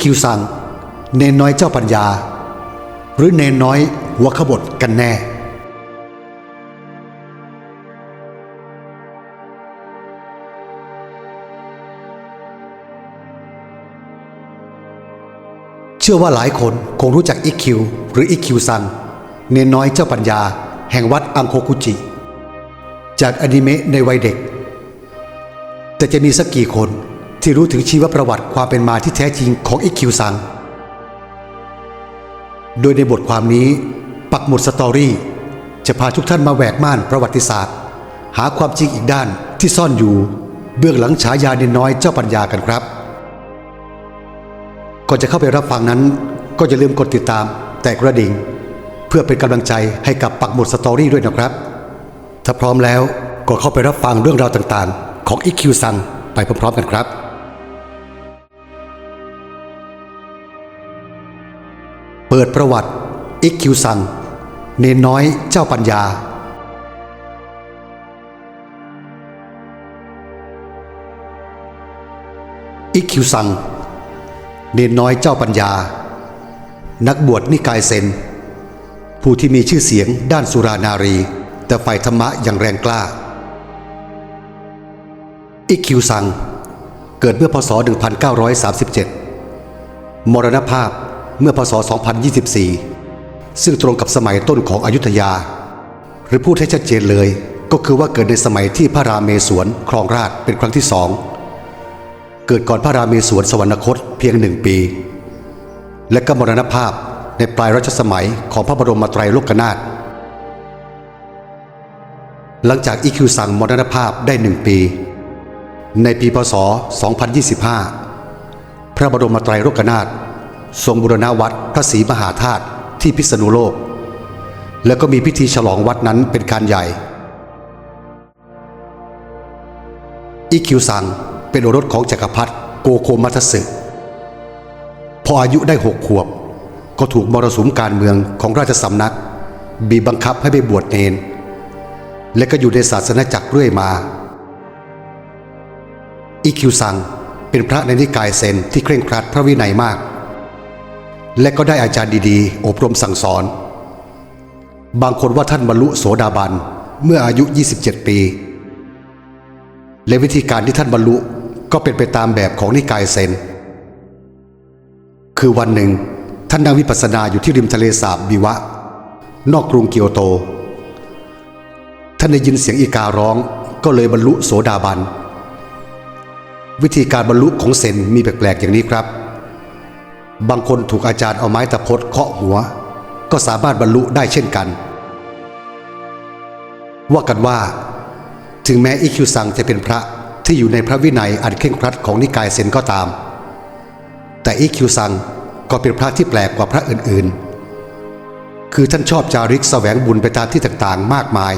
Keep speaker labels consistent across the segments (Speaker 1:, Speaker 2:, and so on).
Speaker 1: อิคิวซัง เนนน้อยเจ้าปัญญา หรือเนนน้อยหัวขบถกันแน่ เชื่อว่าหลายคนคงรู้จักอิคิว หรืออิคิวซัง เนนน้อยเจ้าปัญญา แห่งวัดอังโคกุจิ จากอนิเมะในวัยเด็ก แต่จะมีสักกี่คน ที่รู้ถึงชีวประวัติความเป็นมาที่แท้จริงของอิคิวซัง โดยในบทความนี้ ปักหมุดสตอรี่ จะพาทุกท่านมาแหวกม่านประวัติศาสตร์ หาความจริงอีกด้านที่ซ่อนอยู่ เบื้องหลังฉายาเนนน้อยเจ้าปัญญากันครับ ก่อนจะเข้าไปรับฟังนั้น ก็อย่าลืมกดติดตาม แตกกระดิ่ง เพื่อเป็นกำลังใจให้กับปักหมุดสตอรี่ด้วยนะครับ ถ้าพร้อมแล้วก็เข้าไปรับฟังเรื่องราวต่างๆ ของอีคิวซังไปพร้อมๆกันครับ เปิดประวัติ อิกคิวซัง เนนน้อยเจ้าปัญญา อิกคิวซัง เนนน้อยเจ้าปัญญา นักบวชนิกายเซน ผู้ที่มีชื่อเสียงด้านสุรานารี แต่ฝ่ายธรรมะอย่างแรงกล้า อิกคิวซัง เกิดเมื่อพศ 1937 มรณภาพ เมื่อพศ 2024 ซึ่งตรงกับสมัยต้นของอยุธยา หรือพูดให้ชัดเจนเลยก็คือว่าเกิดในสมัยที่พระรามเมศวรครองราชเป็นครั้งที่สอง เกิดก่อนพระรามเมศวรสวรรคตเพียงหนึ่งปี และก็มรณภาพในปลายรัชสมัยของพระบรมไตรโลกนาถหลังจากอีคิวซังมรณภาพได้หนึ่งปี ในปีพศ 2025 พระบรมไตรโลกนาถ ทรงบุรณวัดพระศรีมหาธาตุที่พิษณุโลก แล้วก็มีพิธีฉลองวัดนั้นเป็นการใหญ่ อีคิวซังเป็นโอรสของจักรพรรดิโกโคมัตสึพออายุได้หกขวบ ก็ถูกมรสุมการเมืองของราชสำนัก บีบบังคับให้ไปบวชเนน และก็อยู่ในศาสนาจักรเรื่อยมา อีคิวซังเป็นพระในนิกายเซนที่เคร่งครัดพระวินัยมาก และก็ได้อาจารย์ดีๆ อบรมสั่งสอน บางคนว่าท่านบรรลุโสดาบันเมื่ออายุ 27 ปี และวิธีการที่ท่านบรรลุก็เป็นไปตามแบบของนิกายเซน คือวันหนึ่ง ท่านนั่งวิปัสสนาอยู่ที่ริมทะเลสาบบิวะ นอกกรุงเกียวโต ท่านได้ยินเสียงอีการ้องก็เลยบรรลุโสดาบัน วิธีการบรรลุของเซนมีแปลกๆอย่างนี้ครับ บางคนถูกอาจารย์เอาไม้ตะพดเคาะหัว ก็สามารถบรรลุได้เช่นกัน ว่ากันว่า ถึงแม้อิคิวซังจะเป็นพระที่อยู่ในพระวินัยอันเคร่งครัดของนิกายเซนก็ตาม แต่อิคิวซังก็เป็นพระที่แปลกกว่าพระอื่นๆ คือท่านชอบจาริกแสวงบุญไปตามที่ต่างๆ มากมาย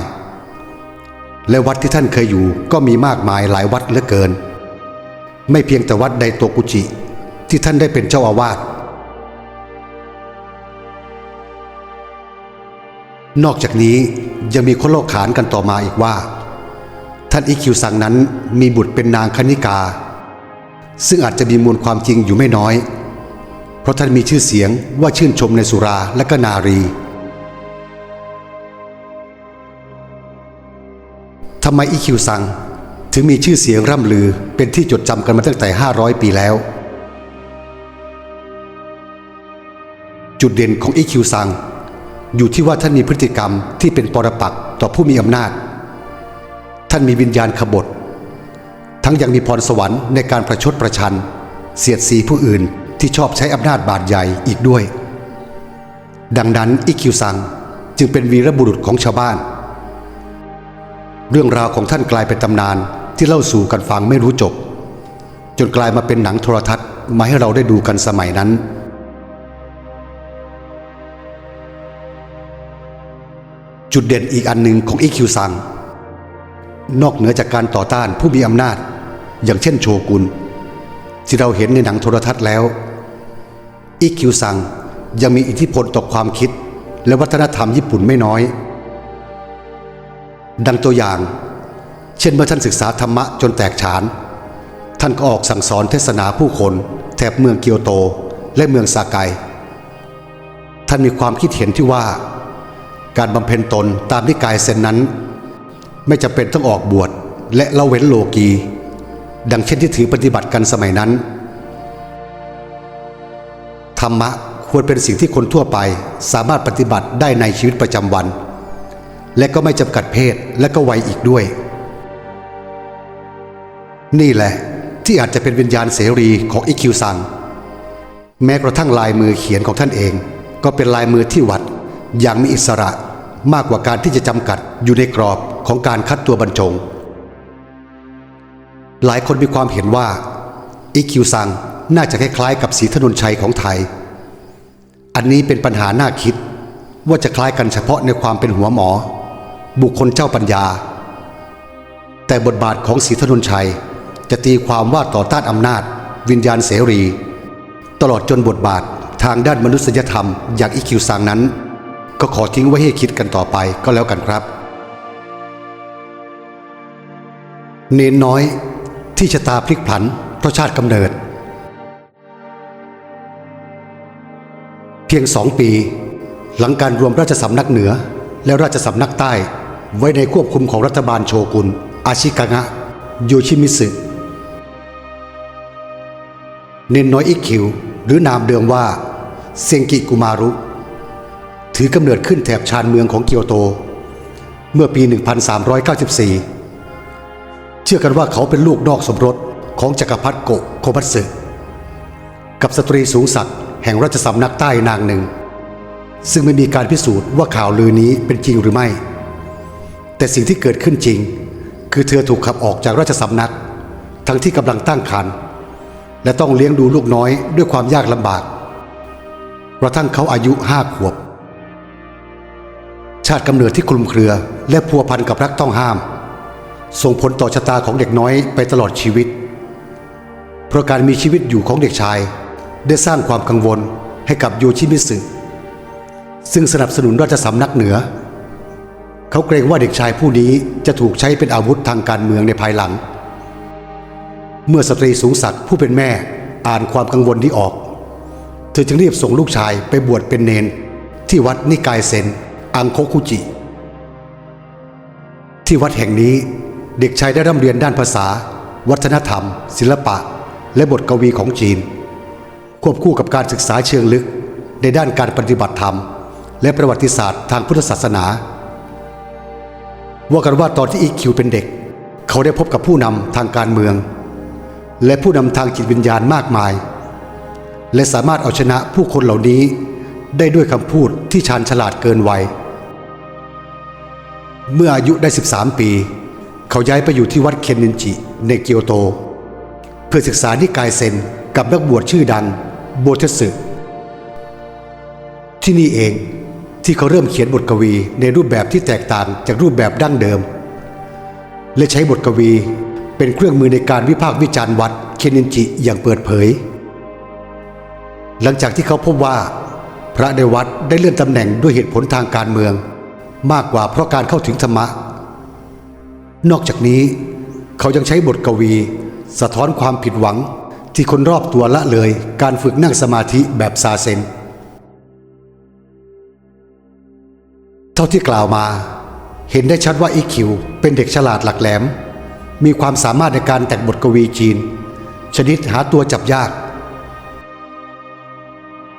Speaker 1: และวัดที่ท่านเคยอยู่ก็มีมากมายหลายวัดเหลือเกิน ไม่เพียงแต่วัดไดโตกุจิ ที่ท่านได้เป็นเจ้าอาวาสนอกจากนี้ยังมีคนโลกขานกันต่อมาอีกว่า ท่านอิคิวซังนั้นมีบุตรเป็นนางคณิกา ซึ่งอาจจะมีมูลความจริงอยู่ไม่น้อย เพราะท่านมีชื่อเสียงว่าชื่นชมในสุราและก็นารี ทำไมอิคิวซังถึงมีชื่อเสียงร่ำลือเป็นที่จดจำกันมาตั้งแต่ 500 ปีแล้ว จุดเด่นของอิคิวซัง อยู่ที่ว่าท่านมีพฤติกรรมที่เป็นปรปักษ์ต่อผู้มีอำนาจ ท่านมีวิญญาณขบฏ ทั้งยังมีพรสวรรค์ในการประชดประชัน เสียดสีผู้อื่นที่ชอบใช้อำนาจบาดใหญ่อีกด้วย ดังนั้นอิคิวซังจึงเป็นวีรบุรุษของชาวบ้าน เรื่องราวของท่านกลายเป็นตำนานที่เล่าสู่กันฟังไม่รู้จบ จนกลายมาเป็นหนังโทรทัศน์มาให้เราได้ดูกันสมัยนั้น จุดเด่นอีกอันหนึ่งของอีคิวซัง นอกเหนือจากการต่อต้านผู้มีอำนาจ อย่างเช่นโชกุน ที่เราเห็นในหนังโทรทัศน์แล้วอีคิวซังยังมีอิทธิพลต่อความคิด และวัฒนธรรมญี่ปุ่นไม่น้อย ดังตัวอย่าง เช่นเมื่อท่านศึกษาธรรมะจนแตกฉาน ท่านก็ออกสั่งสอนเทศนาผู้คนแถบเมืองเกียวโตและเมืองซาไกท่านมีความคิดเห็นที่ว่า การบำเพ็ญตนตามนิกายเซนนั้น ไม่จำเป็นต้องออกบวชและละเว้นโลกี ดังเช่นที่ถือปฏิบัติกันสมัยนั้น ธรรมะควรเป็นสิ่งที่คนทั่วไปสามารถปฏิบัติได้ในชีวิตประจำวัน และก็ไม่จำกัดเพศและก็วัยอีกด้วย นี่แหละที่อาจจะเป็นวิญญาณเสรีของอิคิวซัง แม้กระทั่งลายมือเขียนของท่านเอง ก็เป็นลายมือที่วัด อย่างมีอิสระมากกว่าการที่จะจำกัดอยู่ในกรอบของการคัดตัวบรรจง หลายคนมีความเห็นว่าอิคิวซังน่าจะคล้ายๆกับสีถนนชัยของไทย อันนี้เป็นปัญหาน่าคิดว่าจะคล้ายกันเฉพาะในความเป็นหัวหมอ บุคคลเจ้าปัญญา แต่บทบาทของศรีถนนชัย จะตีความว่าต่อต้านอำนาจ วิญญาณเสรี ตลอดจนบทบาททางด้านมนุษยธรรมอย่างอีคิวซังนั้น ก็ขอทิ้งไว้ให้คิดกันต่อไปก็แล้วกันครับ เนนน้อยที่ชะตาพลิกผันเพราะชาติกำเนิด เพียงสองปี หลังการรวมราชสำนักเหนือและราชสำนักใต้ ไว้ในควบคุมของรัฐบาลโชกุน อาชิกางะโยชิมิสึเนนน้อยอิคิว หรือนามเดิมว่าเซงกิกุมารุ ถือกำเนิดขึ้นแถบชานเมืองของเกียวโต เมื่อปี 1394 เชื่อกันว่าเขาเป็นลูกนอกสมรสของจักรพรรดิโกะโคมัตสึกับสตรีสูงศักดิ์แห่งราชสำนักใต้นางหนึ่ง ซึ่งไม่มีการพิสูจน์ว่าข่าวลือนี้เป็นจริงหรือไม่ แต่สิ่งที่เกิดขึ้นจริง คือเธอถูกขับออกจากราชสำนัก ทั้งที่กำลังตั้งครรภ์และต้องเลี้ยงดูลูกน้อยด้วยความยากลำบากกระทั่งเขาอายุห้าขวบ ชาติกำเนิดที่คลุมเครือและพัวพันกับรักต้องห้าม ส่งผลต่อชะตาของเด็กน้อยไปตลอดชีวิต เพราะการมีชีวิตอยู่ของเด็กชาย ได้สร้างความกังวลให้กับโยชิมิสึซึ่งสนับสนุนราชสำนักเหนือ เขาเกรงว่าเด็กชายผู้นี้จะถูกใช้เป็นอาวุธทางการเมืองในภายหลัง เมื่อสตรีสูงศักดิ์ผู้เป็นแม่อ่านความกังวลนี้ออก เธอจึงรีบส่งลูกชายไปบวชเป็นเนนที่วัดนิกายเซน อังโคคุจิ ที่วัดแห่งนี้เด็กชายได้ร่ำเรียนด้านภาษา วัฒนธรรม ศิลปะ และบทกวีของจีน ควบคู่กับการศึกษาเชิงลึก ในด้านการปฏิบัติธรรม และประวัติศาสตร์ทางพุทธศาสนา ว่ากันว่าตอนที่อีคิวเป็นเด็ก เขาได้พบกับผู้นำทางการเมือง และผู้นำทางจิตวิญญาณมากมาย และสามารถเอาชนะผู้คนเหล่านี้ได้ด้วยคำพูดที่ชาญฉลาดเกินวัย เมื่ออายุได้ 13 ปี เขาย้ายไปอยู่ที่วัดเคนนินจิในเกียวโต เพื่อศึกษานิกายเซนกับนักบวชชื่อดังโบเทสึที่นี่เองที่เขาเริ่มเขียนบทกวีในรูปแบบที่แตกต่างจากรูปแบบดั้งเดิม และใช้บทกวีเป็นเครื่องมือในการวิพากษ์วิจารณ์วัดเคนนินจิอย่างเปิดเผย หลังจากที่เขาพบว่า พระในวัดได้เลื่อนตำแหน่งด้วยเหตุผลทางการเมือง มากกว่าเพราะการเข้าถึงธรรมะ นอกจากนี้ เขายังใช้บทกวี สะท้อนความผิดหวังที่คนรอบตัวละเลยการฝึกนั่งสมาธิแบบซาเซน เท่าที่กล่าวมาเห็นได้ชัดว่าอีคิวเป็นเด็กฉลาดหลักแหลม มีความสามารถในการแต่งบทกวีจีน ชนิดหาตัวจับยาก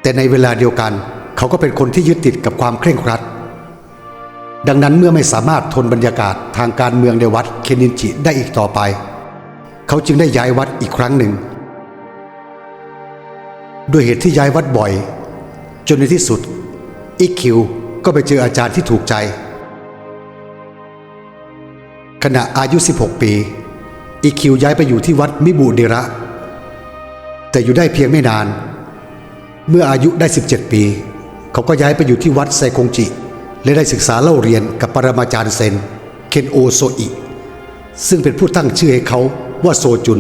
Speaker 1: แต่ในเวลาเดียวกัน เขาก็เป็นคนที่ยึดติดกับความเคร่งครัด ดังนั้นเมื่อไม่สามารถทนบรรยากาศทางการเมืองในวัดเคนินจิได้อีกต่อไป เขาจึงได้ย้ายวัดอีกครั้งหนึ่ง ด้วยเหตุที่ย้ายวัดบ่อย จนในที่สุดอีคิวก็ไปเจออาจารย์ที่ถูกใจ ขณะอายุ 16 ปีอีคิวย้ายไปอยู่ที่วัดมิบูเดระ แต่อยู่ได้เพียงไม่นาน เมื่ออายุได้ 17 ปี เขาก็ย้ายไปอยู่ที่วัดไซคงจิ และได้ศึกษาเล่าเรียนกับปรมาจารย์เซน เคนโอโซอิ ซึ่งเป็นผู้ตั้งชื่อให้เขาว่าโซจุน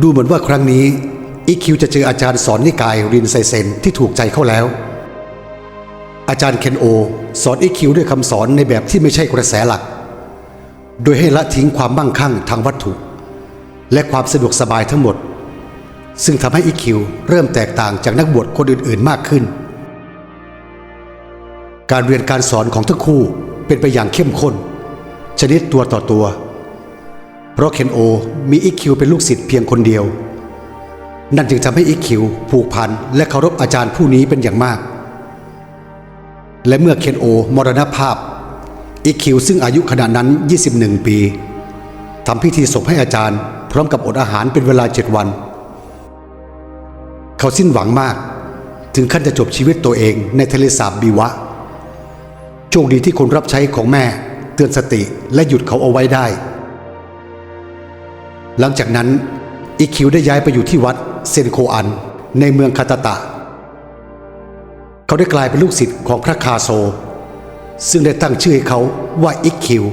Speaker 1: ดูเหมือนว่าครั้งนี้อีคิวจะเจออาจารย์สอนนิกายรินไซเซนที่ถูกใจเขาแล้ว อาจารย์เคนโอสอนอีคิวด้วยคำสอนในแบบที่ไม่ใช่กระแสหลัก โดยให้ละทิ้งความมั่งคั่งทางวัตถุ และความสะดวกสบายทั้งหมด ซึ่งทำให้อีคิวเริ่มแตกต่างจากนักบวชคนอื่นๆมากขึ้น การเรียนการสอนของทั้งคู่เป็นไปอย่างเข้มข้น ชนิดตัวต่อตัว เพราะเคนโอมีอีคิวเป็นลูกศิษย์เพียงคนเดียว นั่นจึงทำให้อีคิวผูกพันและเคารพอาจารย์ผู้นี้เป็นอย่างมาก และเมื่อเคนโอมรณภาพอีคิวซึ่งอายุขณะนั้น 21 ปีทำพิธีศพให้อาจารย์ พร้อมกับอดอาหารเป็นเวลาเจ็ดวัน เขาสิ้นหวังมาก ถึงขั้นจะจบชีวิตตัวเองในทะเลสาบบีวะ โชคดีที่คนรับใช้ของแม่ เตือนสติและหยุดเขาเอาไว้ได้ หลังจากนั้นอีคิวได้ย้ายไปอยู่ที่วัดเซนโคอัน ในเมืองคาตาตะ เขาได้กลายเป็นลูกศิษย์ของพระคาโซ ซึ่งได้ตั้งชื่อให้เขาว่าอิกคิว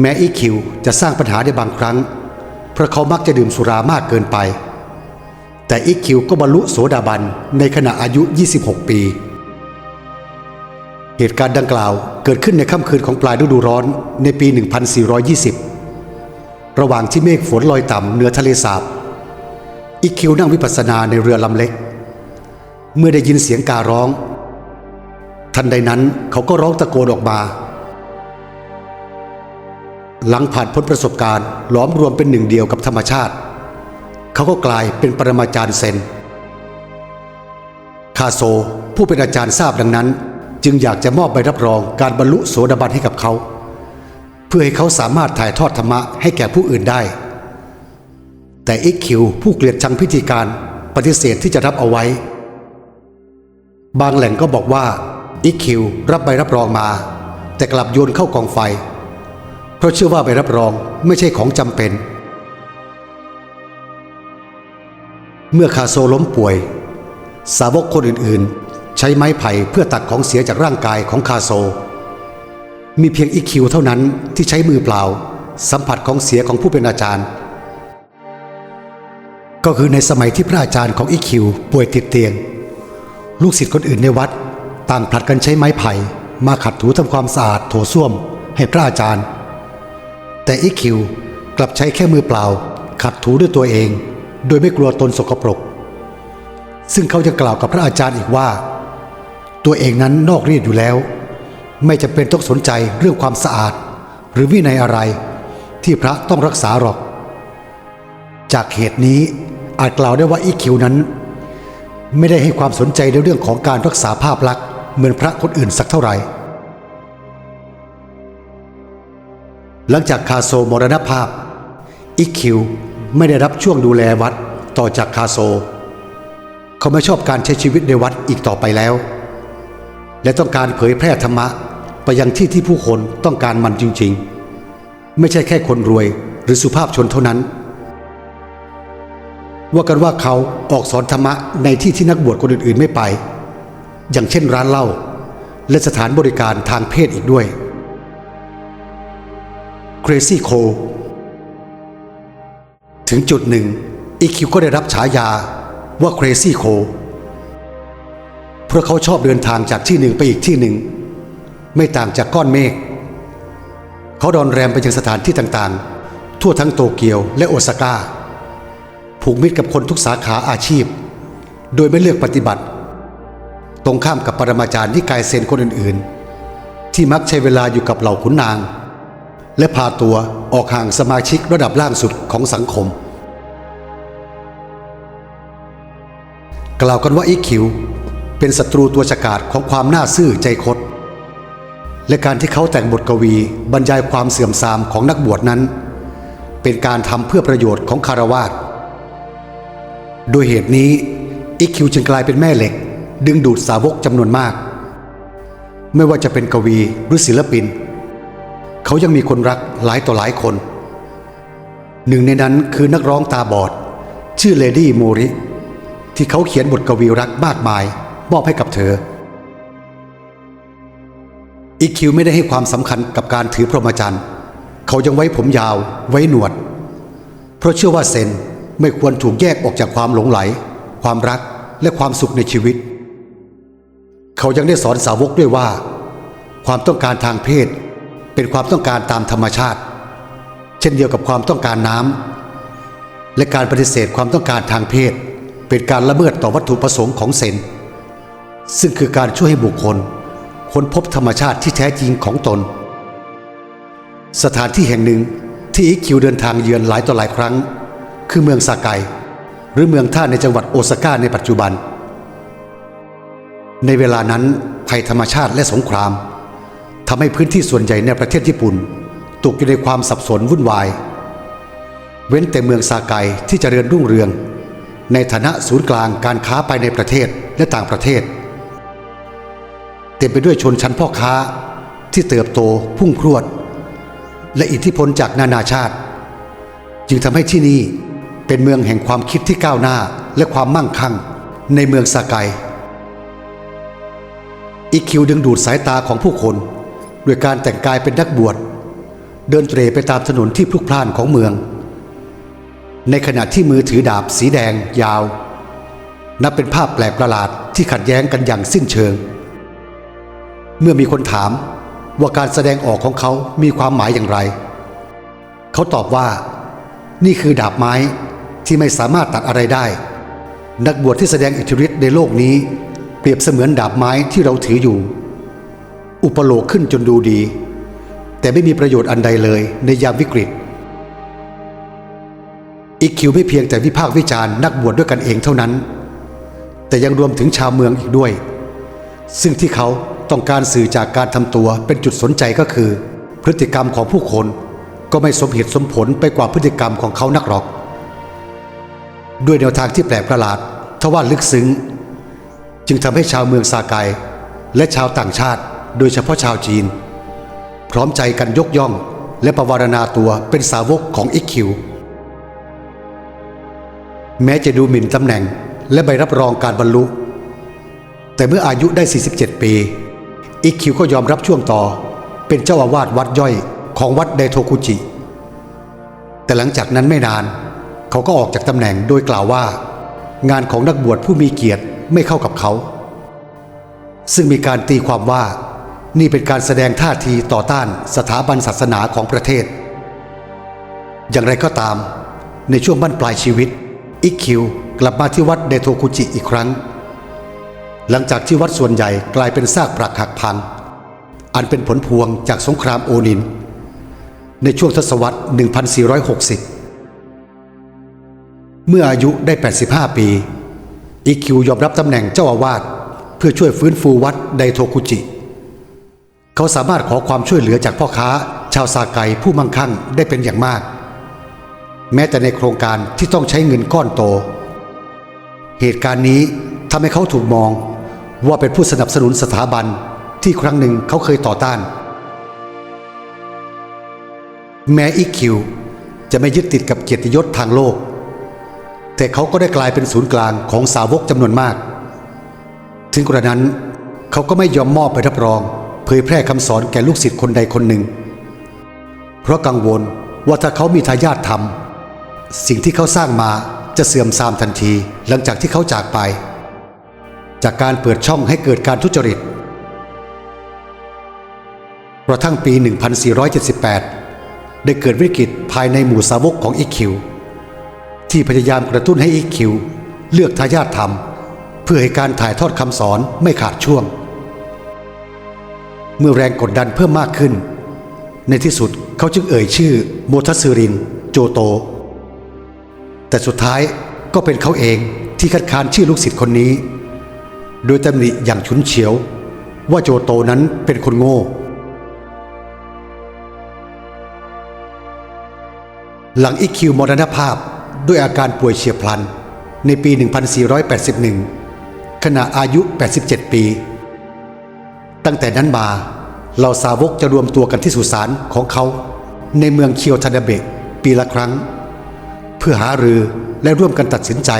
Speaker 1: แม้อิกคิวจะสร้างปัญหาในบางครั้ง เพราะเขามักจะดื่มสุรามากเกินไป แต่อิกคิวก็บรรลุโสดาบันในขณะอายุ 26 ปี เหตุการณ์ดังกล่าวเกิดขึ้นในค่ำคืนของปลายฤดูร้อนในปี 1420 ระหว่างที่เมฆฝนลอยต่ำเหนือทะเลสาบ อิคิวนั่งวิปัสสนาในเรือลำเล็ก เมื่อได้ยินเสียงการ้อง ทันใดนั้นเขาก็ร้องตะโกนออกมา หลังผ่านพ้นประสบการณ์หลอมรวมเป็นหนึ่งเดียวกับธรรมชาติ เขาก็กลายเป็นปรมาจารย์เซน คาโซผู้เป็นอาจารย์ทราบดังนั้น จึงอยากจะมอบใบรับรองการบรรลุโสดาบันให้กับเขา เพื่อให้เขาสามารถถ่ายทอดธรรมะให้แก่ผู้อื่นได้ แต่อิกคิวผู้เกลียดชังพิธีการปฏิเสธที่จะรับเอาไว้ บางแหล่งก็บอกว่าอิกคิวรับใบรับรองมา แต่กลับโยนเข้ากองไฟ เพราะเชื่อว่าใบรับรองไม่ใช่ของจำเป็น เมื่อคาโซล้มป่วย สาวกคนอื่นๆ ช้ไม้ไผ่เพื่อตักของเสียจากร่างกายของคาโซ มีเพียงอิคิวเท่านั้นที่ใช้มือเปล่า สัมผัสของเสียของผู้เป็นอาจารย์ ก็คือในสมัยที่พระอาจารย์ของอิคิวป่วยติดเตียง ลูกศิษย์คนอื่นในวัด ต่างผลัดกันใช้ไม้ไผ่ มาขัดถูทำความสะอาดโถส้วมให้พระอาจารย์ แต่อิคิวกลับใช้แค่มือเปล่า ขัดถูด้วยตัวเอง โดยไม่กลัวตนสกปรกซึ่งเขาจะกล่าวกับพระอาจารย์อีกว่า ตัวเองนั้นนอกรีดอยู่แล้ว ไม่จำเป็นต้องสนใจเรื่องความสะอาด หรือวินัยอะไร ที่พระต้องรักษาหรอก จากเหตุนี้อาจกล่าวได้ว่าอีคิวนั้น ไม่ได้ให้ความสนใจในเรื่องของการรักษาภาพลักษณ์เหมือนพระคนอื่นสักเท่าไหร่ หลังจากคาโซมรณภาพอิคิวไม่ได้รับช่วงดูแลวัดต่อจากคาโซ เขาไม่ชอบการใช้ชีวิตในวัดอีกต่อไปแล้ว และต้องการเผยแพร่ธรรมะไปยังที่ที่ผู้คนต้องการมันจริงๆ ไม่ใช่แค่คนรวยหรือสุภาพชนเท่านั้น ว่ากันว่าเขาออกสอนธรรมะในที่ที่นักบวชคนอื่นๆไม่ไป อย่างเช่นร้านเหล้าและสถานบริการทางเพศอีกด้วย Crazy c o ถึงจุดหนึ่งอีคิวก็ได้รับฉายาว่า Crazy c o เพ ราะเขาชอบเดินทางจากที่หนึ่งไปอีกที่หนึ่ง ไม่ต่างจากก้อนเมฆเขาดอนแรมไปยังสถานที่ต่างๆ ทั่วทั้งโตเกียวและโอซาก้า ผูกมิตรกับคนทุกสาขาอาชีพ โดยไม่เลือกปฏิบัติ ตรงข้ามกับปรมาจารย์ที่กายเซนคนอื่นๆ ที่มักใช้เวลาอยู่กับเหล่าขุนนาง และพาตัวออกห่างสมาชิกระดับล่างสุดของสังคม กล่าวกันว่าอีคิว เป็นศัตรูตัวฉกาจของความน่าซื่อใจคดและการที่เขาแต่งบทกวีบรรยายความเสื่อมทรามของนักบวชนั้น เป็นการทำเพื่อประโยชน์ของคารวาสโดยเหตุนี้อีคิวจึงกลายเป็นแม่เหล็ก ดึงดูดสาวกจำนวนมาก ไม่ว่าจะเป็นกวีหรือศิลปิน เขายังมีคนรักหลายต่อหลายคน หนึ่งในนั้นคือนักร้องตาบอด ชื่อเลดี้โมริ ที่เขาเขียนบทกวีรักมากมาย มอบให้กับเธอ อีคิวไม่ได้ให้ความสำคัญกับการถือพรหมจรรย์ เขายังไว้ผมยาวไว้หนวด เพราะเชื่อว่าเซนไม่ควรถูกแยกออกจากความหลงไหล ความรักและความสุขในชีวิต เขายังได้สอนสาวกด้วยว่า ความต้องการทางเพศ เป็นความต้องการตามธรรมชาติ เช่นเดียวกับความต้องการน้และการปฏิเสธความต้องการทางเพศ เป็นการละเมิดต่อวัตถุประสงค์ของเซน ซึ่งคือการช่วยให้บุคคล ค้นพบธรรมชาติที่แท้จริงของตน สถานที่แห่งหนึ่งที่อีคิวเดินทางเยือนหลายต่อหลายครั้ง คือเมืองซาไก หรือเมืองท่าในจังหวัดโอซาก้าในปัจจุบัน ในเวลานั้นภัยธรรมชาติและสงครามทำให้พื้นที่ส่วนใหญ่ในประเทศญี่ปุ่น ตกอยู่ในความสับสนวุ่นวาย เว้นแต่เมืองซาไกที่จเจริญรุ่งเรือง ในฐานะศูนย์กลางการค้าไปในประเทศและต่างประเทศ ต็มไปด้วยชนชั้นพ่อค้าที่เติบโตพุ่งพรวด และอิทธิพลจากนานาชาติ จึงทำให้ที่นี่เป็นเมืองแห่งความคิดที่ก้าวหน้าและความมั่งคั่งในเมืองซาไกอีคิวดึงดูดสายตาของผู้คนด้วยการแต่งกายเป็นนักบวช เดินเตรไปตามถนนที่พลุกพล่านของเมือง ในขณะที่มือถือดาบสีแดงยาว นับเป็นภาพแปลกประหลาดที่ขัดแย้งกันอย่างสิ้นเชิง เมื่อมีคนถามว่าการแสดงออกของเขามีความหมายอย่างไร เขาตอบว่า นี่คือดาบไม้ที่ไม่สามารถตัดอะไรได้ นักบวชที่แสดงอิทธิฤทธิ์ในโลกนี้ เปรียบเสมือนดาบไม้ที่เราถืออยู่ อุปโลกขึ้นจนดูดี แต่ไม่มีประโยชน์อันใดเลยในยามวิกฤต อีกคิวไม่เพียงแต่วิพากษ์วิจารณ์นักบวชดด้วยกันเองเท่านั้น แต่ยังรวมถึงชาวเมืองอีกด้วย ซึ่งที่เขา ต้องการสื่อจากการทำตัวเป็นจุดสนใจก็คือ พฤติกรรมของผู้คนก็ไม่สมเหตุสมผลไปกว่าพฤติกรรมของเขานักหรอก ด้วยแนวทางที่แปลกประหลาดทว่าลึกซึ้ง จึงทำให้ชาวเมืองซาไกและชาวต่างชาติ โดยเฉพาะชาวจีน พร้อมใจกันยกย่องและประวารณาตัวเป็นสาวกของอิกคิวแม้จะดูหมิ่นตำแหน่งและใบรับรองการบรรลุ แต่เมื่ออายุได้ 47 ปี อิกคิวก็ยอมรับช่วงต่อ เป็นเจ้าอาวาสวัดย่อยของวัดไดโทคุจิ แต่หลังจากนั้นไม่นาน เขาก็ออกจากตำแหน่งโดยกล่าวว่า งานของนักบวชผู้มีเกียรติไม่เข้ากับเขา ซึ่งมีการตีความว่านี่เป็นการแสดงท่าทีต่อต้านสถาบันศาสนาของประเทศ อย่างไรก็ตาม ในช่วงบั้นปลายชีวิตอิคิวกลับมาที่วัดเดโทคุจิอีกครั้ง หลังจากที่วัดส่วนใหญ่กลายเป็นซากปรักหักพัง อันเป็นผลพวงจากสงครามโอนิน ในช่วงทศวรรษ 1460 เมื่ออายุได้ 85 ปีอิคิวยอมรับตำแหน่งเจ้าอาวาสเพื่อช่วยฟื้นฟูวัดไดโทคุจิ เขาสามารถขอความช่วยเหลือจากพ่อค้าชาวซาไกผู้มั่งคั่งได้เป็นอย่างมาก แม้แต่ในโครงการที่ต้องใช้เงินก้อนโต เหตุการณ์นี้ทำให้เขาถูกมอง ว่าเป็นผู้สนับสนุนสถาบันที่ครั้งหนึ่งเขาเคยต่อต้าน แม้อีคิวจะไม่ยึดติดกับเกียรติยศทางโลก แต่เขาก็ได้กลายเป็นศูนย์กลางของสาวกจำนวนมาก ถึงกระนั้นเขาก็ไม่ยอมมอบไปรับรอง เผยแพร่คำสอนแก่ลูกศิษย์คนใดคนหนึ่ง เพราะกังวลว่าถ้าเขามีทายาททำสิ่งที่เขาสร้างมาจะเสื่อมทรามทันทีหลังจากที่เขาจากไป จากการเปิดช่องให้เกิดการทุจริตกระทั่งปี 1478 ได้เกิดวิกฤตภายในหมู่สาวกของอีคิว ที่พยายามกระตุ้นให้อีคิว เลือกทายาทธรรม เพื่อให้การถ่ายทอดคำสอนไม่ขาดช่วง เมื่อแรงกดดันเพิ่มมากขึ้น ในที่สุดเขาจึงเอ่ยชื่อโมทัสซริน โจโต แต่สุดท้ายก็เป็นเขาเองที่คัดค้านชื่อลูกศิษย์คนนี้ โดยตำหนิอย่างฉุนเฉียว ว่าโจโตนั้นเป็นคนโง่ หลังอีคิวมรณภาพด้วยอาการป่วยเฉียบพลัน ในปี 1481 ขณะอายุ 87 ปี ตั้งแต่นั้นมาเหล่าสาวกจะรวมตัวกันที่สุสานของเขา ในเมืองเคียวทานาเบะปีละครั้ง เพื่อหารือและร่วมกันตัดสินใจ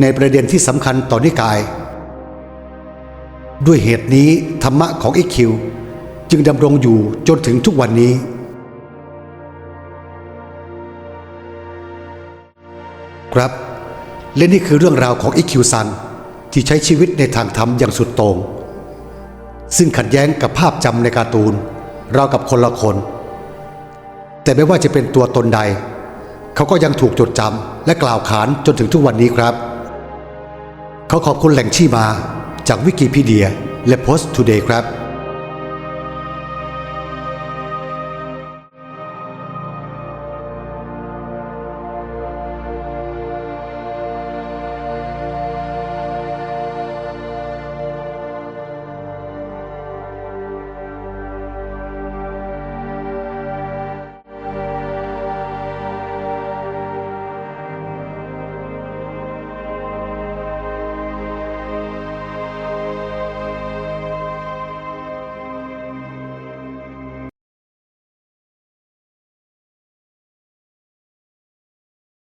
Speaker 1: ในประเด็นที่สำคัญต่อนิกาย ด้วยเหตุนี้ธรรมะของอีคิวจึงดำรงอยู่จนถึงทุกวันนี้ ครับ และนี่คือเรื่องราวของอิคิวซังที่ใช้ชีวิตในทางธรรมอย่างสุดโต่งซึ่งขัดแย้งกับภาพจำในการ์ตูนเราวกับคนละคน แต่ไม่ว่าจะเป็นตัวตนใด เขาก็ยังถูกจดจำและกล่าวขานจนถึงทุกวันนี้ครับ เขาขอบคุณแหล่งที่มา จากวิกิพีเดียและโพสต์ทูเดย์ครับ